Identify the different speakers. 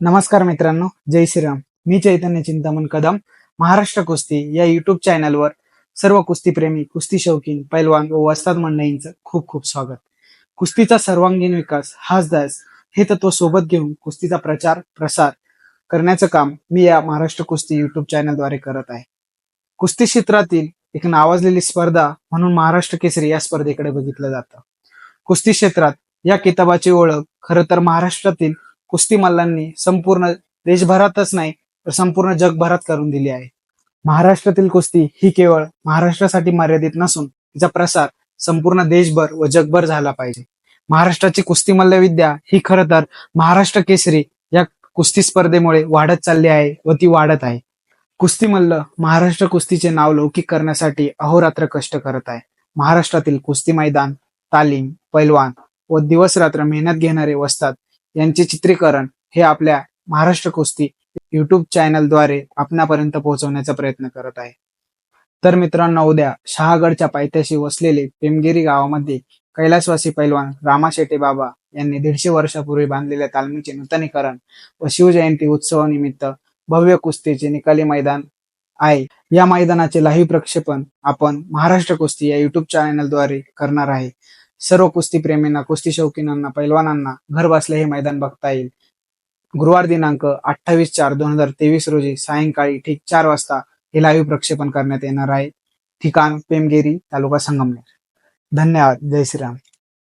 Speaker 1: नमस्कार मित्रांनो जय श्रीराम. मी चैतन्य चिंतामण कदम महाराष्ट्र कुस्ती या युट्यूब चॅनलवर सर्व कुस्तीप्रेमी कुस्ती शौकीन पैलवान व वस्ताद मंडळींचं खूप खूप स्वागत. कुस्तीचा सर्वांगीण विकास हाच दास हे तत्व सोबत घेऊन कुस्तीचा प्रचार प्रसार करण्याचं काम मी या महाराष्ट्र कुस्ती युट्यूब चॅनलद्वारे करत आहे. कुस्ती क्षेत्रातील एक नावाजलेली स्पर्धा म्हणून महाराष्ट्र केसरी या स्पर्धेकडे बघितलं जातं. कुस्ती क्षेत्रात या किताबाची ओळख खरं तर महाराष्ट्रातील कुस्ती मल्लांनी संपूर्ण देशभरातच नाही तर संपूर्ण जगभरात करून दिली आहे. महाराष्ट्रातील कुस्ती ही केवळ महाराष्ट्रासाठी मर्यादित नसून तिचा प्रसार संपूर्ण देशभर व जगभर झाला पाहिजे. महाराष्ट्राची कुस्ती मल्लविद्या ही खरं तर महाराष्ट्र केसरी या कुस्ती स्पर्धेमुळे वाढत चालली आहे व ती वाढत आहे. कुस्ती मल्ल महाराष्ट्र कुस्तीचे नाव लौकिक करण्यासाठी अहोरात्र कष्ट करत आहे. महाराष्ट्रातील कुस्ती मैदान तालीम पैलवान व दिवस रात्र मेहनत घेणारे वस्तात. यांचे चित्रीकरण हे आपल्या महाराष्ट्र कुस्ती युट्यूब चॅनलद्वारे आपणापर्यंत पोहोचवण्याचा प्रयत्न करत आहे. तर मित्रांनो उद्या शहागडच्या पायथ्याशी वसलेले पेमगिरी गावामध्ये कैलासवासी पैलवान रामा शेटे बाबा यांनी दीडशे वर्षापूर्वी बांधलेल्या तालमीचे नूतनीकरण व शिवजयंती उत्सवानिमित्त भव्य कुस्तीचे निकाली मैदान आहे. या मैदानाचे लाईव्ह प्रक्षेपण आपण महाराष्ट्र कुस्ती या युट्यूब चॅनलद्वारे करणार आहे. सर्व कुस्ती प्रेमींना कुस्ती शौकीनांना पैलवानांना घर बसल्या हे मैदान बघता येईल. गुरुवार दिनांक अठ्ठावीस चार दोन हजार तेवीस रोजी सायंकाळी ठीक चार वाजता हे लाईव्ह प्रक्षेपण करण्यात येणार आहे. ठिकाण पेमगेरी तालुका संगमनेर. धन्यवाद. जय श्रीराम.